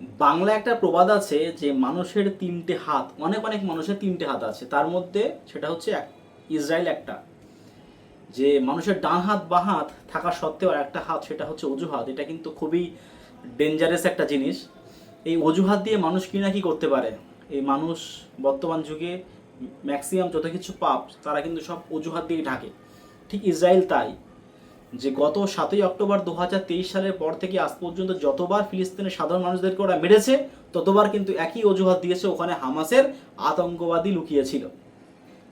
বাংলা একটা প্রবাদ আছে যে মানুষের তিনটে হাত, অনেক অনেক মানুষের তিনটে হাত আছে। তার মধ্যে সেটা হচ্ছে এক, ইসরায়েল একটা। যে মানুষের ডান হাত বা হাত থাকা সত্ত্বেও আর একটা হাত সেটা হচ্ছে অজুহাত। এটা কিন্তু খুবই ডেঞ্জারাস একটা জিনিস। এই অজুহাত দিয়ে মানুষ কি না কি করতে পারে? এই মানুষ বর্তমান যুগে ম্যাক্সিমাম যত কিছু পাপ, তারা কিন্তু সব অজুহাত দিয়ে ঢাকে। ঠিক ইসরায়েল তাই। যে গত সাতই অক্টোবর দু হাজার তেইশ সালের পর থেকে আজ পর্যন্ত যতবার ফিলিস্তিনের সাধারণ মানুষদেরকে ওরা মেরেছে, ততবার কিন্তু একই অজুহাত দিয়েছে ওখানে হামাসের আতঙ্কবাদী লুকিয়েছিল।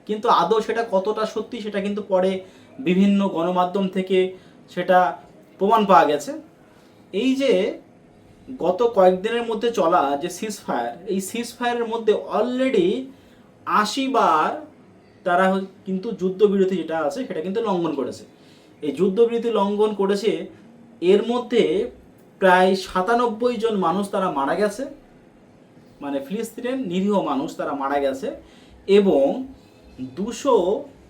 কিন্তু আদৌ সেটা কতটা সত্যি সেটা কিন্তু পরে বিভিন্ন গণমাধ্যম থেকে সেটা প্রমাণ পাওয়া গেছে। এই যে গত কয়েকদিনের মধ্যে চলা যে সিজ ফায়ার এই সিজ ফায়ারের মধ্যে অলরেডি আশি বার তারা কিন্তু যুদ্ধবিরতি যেটা আছে সেটা কিন্তু লঙ্ঘন করেছে। এই যুদ্ধবিরতি লঙ্ঘন করেছে, এর মধ্যে প্রায় সাতানব্বই জন মানুষ তারা মারা গেছে। মানে ফিলিস্তিনের নিরীহ মানুষ তারা মারা গেছে এবং দুশো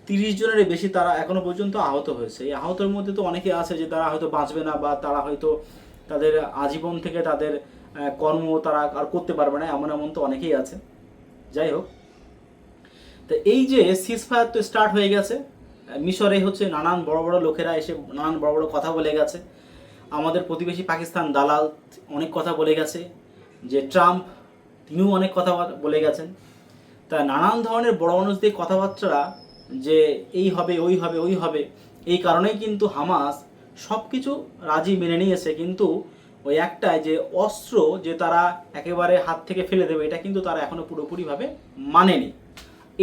তিরিশ জনের বেশি তারা এখনও পর্যন্ত আহত হয়েছে। এই আহতের মধ্যে তো অনেকে আছে যে তারা হয়তো বাঁচবে না বা তারা হয়তো তাদের আজীবন থেকে তাদের কর্ম তারা আর করতে পারবে না, এমন এমন তো অনেকেই আছে। যাই হোক, তো এই যে সিজ ফায়ার তো স্টার্ট হয়ে গেছে। মিশরে হচ্ছে নানান বড় বড় লোকেরা এসে নানান বড় বড় কথা বলে গেছে। আমাদের প্রতিবেশী পাকিস্তান দালাল অনেক কথা বলে গেছে, যে ট্রাম্প তিনিও অনেক কথা বলে গেছেন। তা নানান ধরনের বড় মানুষদের কথাবার্তা যে এই হবে, ওই হবে ওই হবে, এই কারণেই কিন্তু হামাস সব কিছু রাজি মেনে নিয়েছে। কিন্তু ওই একটাই যে অস্ত্র যে তারা একেবারে হাত থেকে ফেলে দেবে, এটা কিন্তু তারা এখনও পুরোপুরিভাবে মানেনি।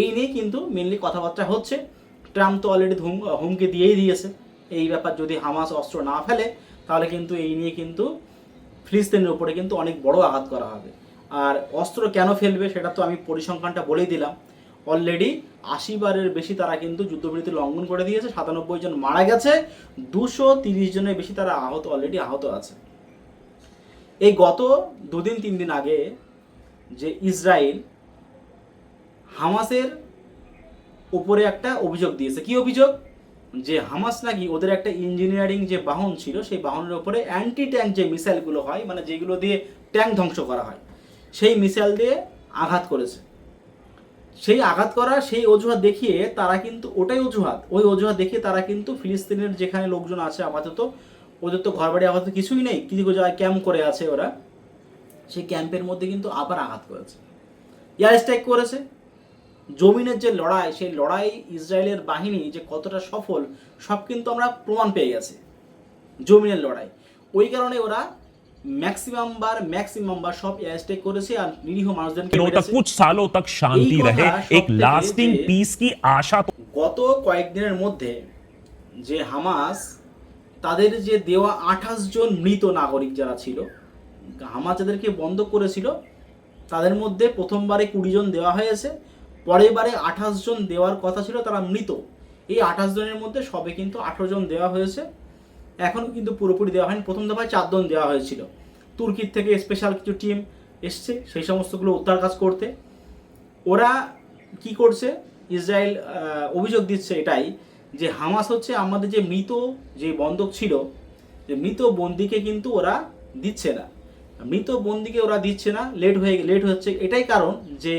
এই নিয়ে কিন্তু মেনলি কথাবার্তা হচ্ছে। ট্রাম্প তো অলরেডি হুম হুমকি দিয়েই দিয়েছে। এই ব্যাপার যদি হামাস অস্ত্র না ফেলে, তাহলে কিন্তু এই নিয়ে কিন্তু ফিলিস্তিনের উপরে কিন্তু অনেক বড় আঘাত করা হবে। আর অস্ত্র কেন ফেলবে সেটা তো আমি পরিসংখ্যানটা বলেই দিলাম। অলরেডি আশি বারের বেশি তারা কিন্তু যুদ্ধবিরতি লঙ্ঘন করে দিয়েছে, সাতানব্বই জন মারা গেছে, দুশো তিরিশ জনের বেশি তারা আহত অলরেডি আহত আছে। এই গত দুদিন, তিন দিন আগে যে ইসরায়েল হামাসের উপরে একটা অভিযোগ দিয়েছে। কি অভিযোগ? যে হামাস নাকি ওদের একটা ইঞ্জিনিয়ারিং যে বাহন ছিল, সেই বাহনের উপরে অ্যান্টি ট্যাঙ্ক যে মিসাইলগুলো হয় মানে যেগুলো দিয়ে ট্যাঙ্ক ধ্বংস করা হয়, সেই মিসাইল দিয়ে আঘাত করেছে। সেই আঘাত করা, সেই অজুহাত দেখিয়ে তারা কিন্তু ওটাই অজুহাত। ওই অজুহাত দেখিয়ে তারা কিন্তু ফিলিস্তিনের যেখানে লোকজন আছে আপাতত, ওদের তো ঘর বাড়ি আপাতত কিছুই নেই। কিছু জায়গায় ক্যাম্প করে আছে ওরা। সেই ক্যাম্পের মধ্যে কিন্তু আবার আঘাত করেছে। এয়ার স্ট্রাইক করেছে। জমিনের যে লড়াই সেই লড়াই ইসরায়েলের বাহিনী যে কতটা সফল সব কিন্তু আমরা প্রমাণ পেয়ে গেছি জমিনের লড়াই ওই কারণে ওরা ম্যাক্সিমাম বার ম্যাক্সিমাম বার সব এয়ার স্ট্রাইক করেছে আর নিরীহ মানুষদেরকে दिनों तक মেরেছে। कुछ सालों तक शांति यही रहे कहा एक सबसे लास्टिंग पहले- पीस की आशा तो গত কয়েকদিনের মধ্যে যে হামাস তাদের যে দেওয়া আঠাশ জন মৃত নাগরিক যারা ছিল হামাস যাদেরকে বন্ধ করেছিল তাদের মধ্যে প্রথমবারে কুড়ি জন দেওয়া হয়েছে পরের বারে আঠাশ জন দেওয়ার কথা ছিল, তারা মৃত। এই আঠাশ জনের মধ্যে সবে কিন্তু আঠারো জন দেওয়া হয়েছে। এখন কিন্তু পুরোপুরি দেওয়া হয়নি। প্রথম দফায় চারজন দেওয়া হয়েছিল। তুর্কির থেকে স্পেশাল কিছু টিম এসছে, সেই সমস্তগুলো উদ্ধার কাজ করতে। ওরা কি করছে? ইসরায়েল অভিযোগ দিচ্ছে এটাই যে হামাস হচ্ছে আমাদের যে মৃত যে বন্ধক ছিল, যে মৃত বন্দিকে কিন্তু ওরা দিচ্ছে না। মৃত বন্দিকে ওরা দিচ্ছে না। লেট হয়ে লেট হচ্ছে। এটাই কারণ যে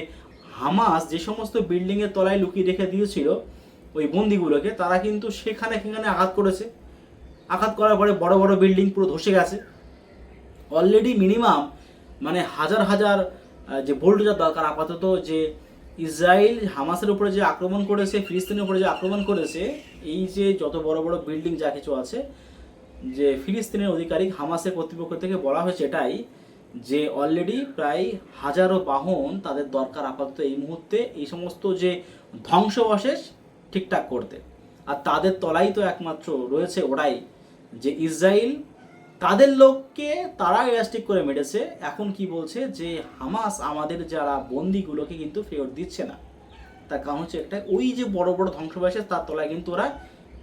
হামাস যে সমস্ত বিল্ডিংয়ের তলায় লুকিয়ে রেখে দিয়েছিল, ওই বন্দিগুলোকে, তারা কিন্তু সেখানে সেখানে আঘাত করেছে। আঘাত করার পরে বড় বড় বিল্ডিং পুরো ধসে গেছে। অলরেডি মিনিমাম মানে হাজার হাজার যে বোল্ডোজার দরকার, আপাতত যে ইসরায়েল হামাসের উপরে যে আক্রমণ করেছে, ফিলিস্তিনের উপরে যে আক্রমণ করেছে, এই যে যত বড় বড় বিল্ডিং যা কিছু আছে, যে ফিলিস্তিনের অধিকারিক হামাসের কর্তৃপক্ষ থেকে বলা হয়েছে এটাই যে অলরেডি প্রায় হাজারো বাহন তাদের দরকার আপাতত এই মুহূর্তে, এই সমস্ত যে ধ্বংসবশেষ ঠিকঠাক করতে। আর তাদের তলাই তো একমাত্র রয়েছে ওরাই, যে ইসরায়েল তাদের লোককে তারা এয়ারস্টিক করে মেরেছে। এখন কি বলছে যে হামাস আমাদের যারা বন্দিগুলোকে কিন্তু ফেরত দিচ্ছে না। তার কারণ হচ্ছে একটা, ওই যে বড় বড় ধ্বংসবাসের তার তলায় কিন্তু ওরা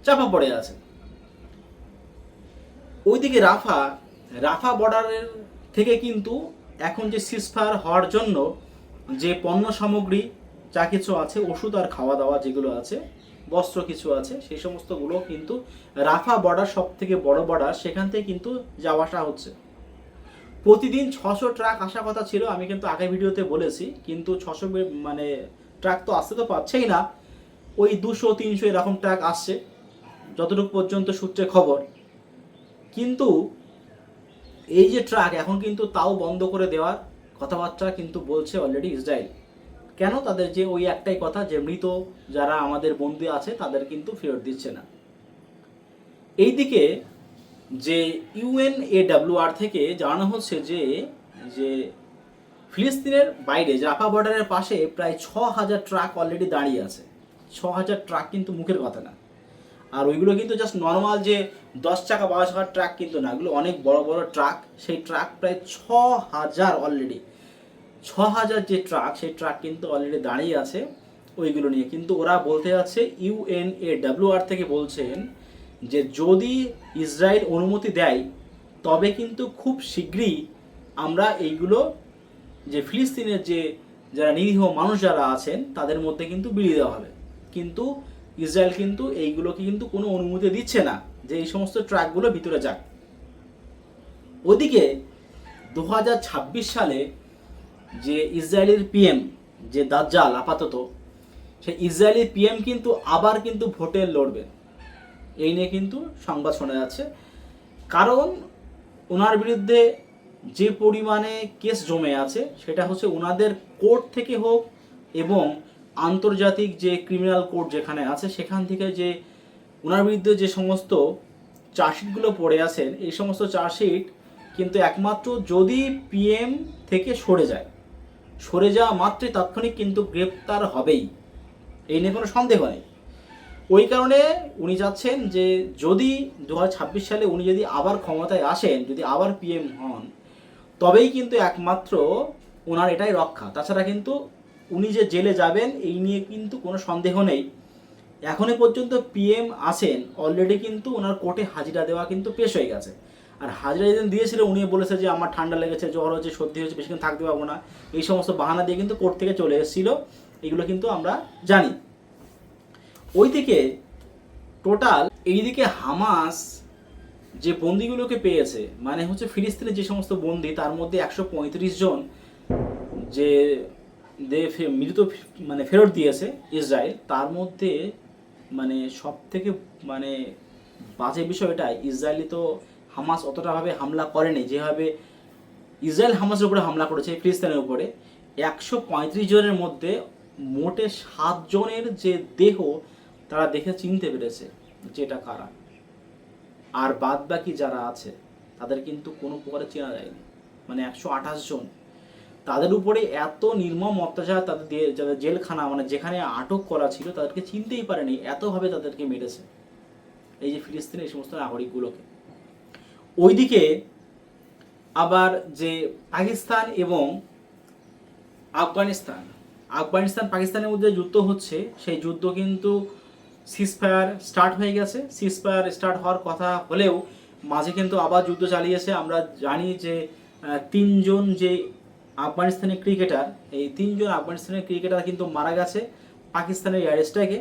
চাপা পড়ে আছে। ওইদিকে রাফা রাফা বর্ডারের থেকে কিন্তু এখন যে সিসফায়ার হওয়ার জন্য যে পণ্য সামগ্রী, যা কিছু আছে, ওষুধ আর খাওয়া দাওয়া যেগুলো আছে, বস্ত্র কিছু আছে, সেই সমস্তগুলো কিন্তু রাফা বর্ডার সব থেকে বড় বর্ডার সেখান থেকে কিন্তু যাওয়া আসা হচ্ছে। প্রতিদিন ছশো ট্রাক আসার কথা ছিল, আমি কিন্তু আগের ভিডিওতে বলেছি, কিন্তু ছশো মানে ট্রাক তো আসতে তো পারছেই না। ওই দুশো, তিনশো এরকম ট্রাক আসছে, যতটুকু পর্যন্ত সূত্রে খবর। কিন্তু এই যে ট্রাক এখন কিন্তু তাও বন্ধ করে দেওয়ার কথাবার্তা কিন্তু বলছে অলরেডি ইসরায়েল কেন তাদের যে ওই একটাই কথা যে মৃত যারা আমাদের বন্দী আছে, তাদের কিন্তু ফেরত দিচ্ছে না। এইদিকে যে ইউএনএডাব্লিউআর থেকে জানানো হচ্ছে যে যে ফিলিস্তিনের বাইরে জাফা বর্ডারের পাশে প্রায় ছ হাজার ট্রাক অলরেডি দাঁড়িয়ে আছে। ছ হাজার ট্রাক কিন্তু মুখের কথা না। আর ওইগুলো কিন্তু জাস্ট নর্মাল যে দশ চাকা বারো চাকার ট্রাক কিন্তু না ওগুলো অনেক বড় বড় ট্রাক সেই ট্রাক প্রায় ছ হাজার অলরেডি ছ হাজার যে ট্রাক সেই ট্রাক কিন্তু অলরেডি দাঁড়িয়ে আছে ওইগুলো নিয়ে। কিন্তু ওরা বলতে যাচ্ছে ইউএনএ ডাব্লিউআর থেকে বলছেন যে যদি ইসরায়েল অনুমতি দেয়, তবে কিন্তু খুব শীঘ্রই আমরা এইগুলো যে ফিলিস্তিনের যে যারা নিরীহ মানুষ যারা আছেন, তাদের মধ্যে কিন্তু বিলিয়ে দেওয়া হবে। কিন্তু ইসরায়েল কিন্তু এইগুলোকে কিন্তু কোনো অনুমতি দিচ্ছে না যে এই সমস্ত ট্রাকগুলো ভিতরে যাক। ওদিকে দু হাজার ছাব্বিশ সালে যে ইসরায়েলের পিএম, যে দাজ্জাল আপাতত, সেই ইসরায়েলি পিএম কিন্তু আবার কিন্তু ভোটে লড়বেন এই নিয়ে কিন্তু সংবাদ শোনা যাচ্ছে। কারণ ওনার বিরুদ্ধে যে পরিমাণে কেস জমে আছে, সেটা হচ্ছে ওনাদের কোর্ট থেকে হোক এবং আন্তর্জাতিক যে ক্রিমিনাল কোর্ট যেখানে আছে, সেখান থেকে যে ওনার বিরুদ্ধে যে সমস্ত চার্জশিটগুলো পড়ে আছেন, এই সমস্ত চার্জশিট কিন্তু একমাত্র যদি পিএম থেকে সরে যায়, সরে যাওয়া মাত্রই তাৎক্ষণিক কিন্তু গ্রেপ্তার হবেই। এই নিয়ে কোনো সন্দেহ নেই। ওই কারণে উনি যাচ্ছেন যে যদি দু হাজার ছাব্বিশ সালে উনি যদি আবার ক্ষমতায় আসেন, যদি আবার পিএম হন, তবেই কিন্তু একমাত্র ওনার এটাই রক্ষা। তাছাড়া কিন্তু উনি যে জেলে যাবেন, এই নিয়ে কিন্তু কোনো সন্দেহ নেই। এখনই পর্যন্ত পিএম আসেন অলরেডি কিন্তু ওনার কোর্টে হাজিরা দেওয়া কিন্তু পেশ হয়ে গেছে। আর হাজিরা যেদিন দিয়েছিল উনি বলেছে যে, আমার ঠান্ডা লেগেছে, জ্বর হচ্ছে সর্দি হচ্ছে বেশিক্ষণ থাকতে পারব না। এই সমস্ত বাহানা দিয়ে কিন্তু কোর্ট থেকে চলে এসেছিল। এগুলো কিন্তু আমরা জানি। ওইদিকে টোটাল এইদিকে হামাস যে বন্দিগুলোকে পেয়েছে মানে হচ্ছে ফিলিস্তিনের যে সমস্ত বন্দি, তার মধ্যে একশো পঁয়ত্রিশ জন যে দে মৃত মানে ফেরত দিয়েছে ইসরায়েল। তার মধ্যে মানে সব থেকে মানে বাজে বিষয় এটা ইসরায়েলি তো হামাস অতটাভাবে হামলা করেনি। যেভাবে ইসরায়েল হামাসের উপরে হামলা করেছে, ফিলিস্তিনের উপরে, একশো পঁয়ত্রিশ জনের মধ্যে মোটে সাতজনের যে দেহ, তারা দেখে চিনতে পেরেছে যেটা কারা। আর বাদ বাকি যারা আছে, তাদের কিন্তু কোনো প্রকারে চেনা যায়নি। মানে একশো আঠাশ জন। তাদের উপরে এত নির্মম অত্যাচার তাদের যাদের জেলখানা মানে যেখানে আটক করা ছিল, তাদেরকে চিনতেই পারেনি, এতভাবে তাদেরকে মেরেছে। এই যে ফিলিস্তিনের এই সমস্ত নাগরিকগুলোকে। ওইদিকে আবার যে পাকিস্তান এবং আফগানিস্তান। আফগানিস্তান, পাকিস্তানের মধ্যে যুদ্ধ হচ্ছে, সেই যুদ্ধ কিন্তু সিজফায়ার স্টার্ট হয়ে গেছে। সিজফায়ার স্টার্ট হওয়ার কথা হলেও মাঝে কিন্তু আবার যুদ্ধ চালিয়েছে। আমরা জানি যে তিনজন যে আফগানিস্তানের ক্রিকেটার, এই তিনজন আফগানিস্তানের ক্রিকেটার কিন্তু মারা গেছে পাকিস্তানের এয়ার স্ট্রাইকে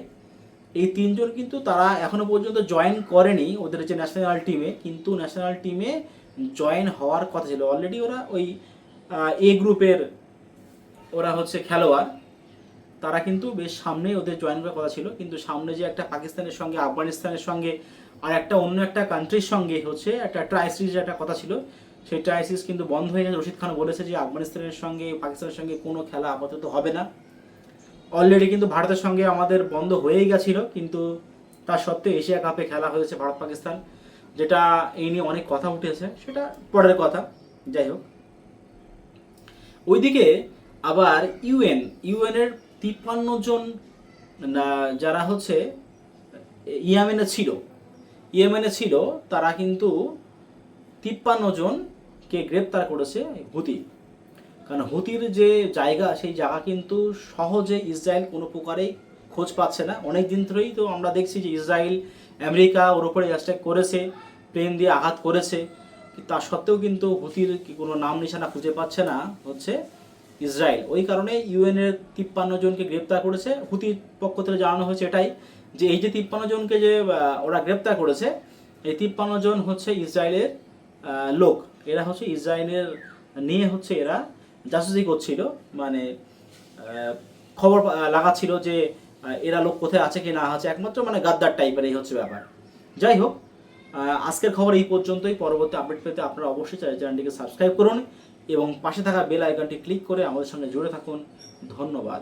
এই তিনজন কিন্তু তারা এখনও পর্যন্ত জয়েন করেনি ওদের যে ন্যাশনাল টিমে কিন্তু ন্যাশনাল টিমে জয়েন হওয়ার কথা ছিল। অলরেডি ওরা ওই এ গ্রুপের ওরা হচ্ছে খেলোয়াড়। তারা কিন্তু বেশ সামনেই ওদের জয়েন করার কথা ছিল। কিন্তু সামনে যে একটা পাকিস্তানের সঙ্গে, আফগানিস্তানের সঙ্গে আর একটা অন্য একটা কান্ট্রির সঙ্গে হচ্ছে একটা ট্রাই সিরিজের একটা কথা ছিল। সেই ট্রাইসিস কিন্তু বন্ধ হয়ে গেছে। রশিদ খান বলেছে যে আফগানিস্তানের সঙ্গে, পাকিস্তানের সঙ্গে কোনো খেলা আপাতত হবে না। অলরেডি কিন্তু ভারতের সঙ্গে আমাদের বন্ধ হয়েই গেছিল, কিন্তু তার সত্ত্বেও এশিয়া কাপে খেলা হয়েছে ভারত পাকিস্তান যেটা এই নিয়ে অনেক কথা উঠেছে। সেটা পরের কথা, যাই হোক। ওইদিকে আবার ইউএন, ইউএনের তিপ্পান্ন জন যারা হচ্ছে, ইয়েমেনে ছিল। ইয়েমেনে ছিল, তারা কিন্তু তিপ্পান্ন জনকে গ্রেপ্তার করেছে হুতি। কারণ হুতির যে জায়গা, সেই জায়গা কিন্তু সহজে ইসরায়েল কোনো প্রকারেই খোঁজ পাচ্ছে না। অনেক দিন ধরেই তো আমরা দেখছি যে ইসরায়েল আমেরিকা ওর উপরে অ্যাটাক করেছে প্লেন দিয়ে আঘাত করেছে। তা সত্ত্বেও কিন্তু হুতির কি কোনো নাম নিশানা খুঁজে পাচ্ছে না হচ্ছে ইসরায়েল। ওই কারণে ইউএনের তিপ্পান্ন জনকে গ্রেপ্তার করেছে। হুতির পক্ষ থেকে জানানো হয়েছে এটাই যে এই যে তিপ্পান্ন জনকে যে ওরা গ্রেপ্তার করেছে, এই তিপ্পান্ন জন হচ্ছে ইসরায়েলের লোক। এরা হচ্ছে ইসরায়েলের, নিয়ে হচ্ছে এরা জাসুসি করছিল মানে খবর লাগাচ্ছিল যে এরা লোক কোথায় আছে কি না আছে, একমাত্র মানে গাদ্দার টাইপের এই হচ্ছে ব্যাপার। যাই হোক আজকের খবর এই পর্যন্তই। পরবর্তী আপডেট পেতে আপনারা অবশ্যই চ্যানেলটিকে সাবস্ক্রাইব করুন এবং পাশে থাকা বেল আইকনটি ক্লিক করে আমাদের সঙ্গে জুড়ে থাকুন। ধন্যবাদ।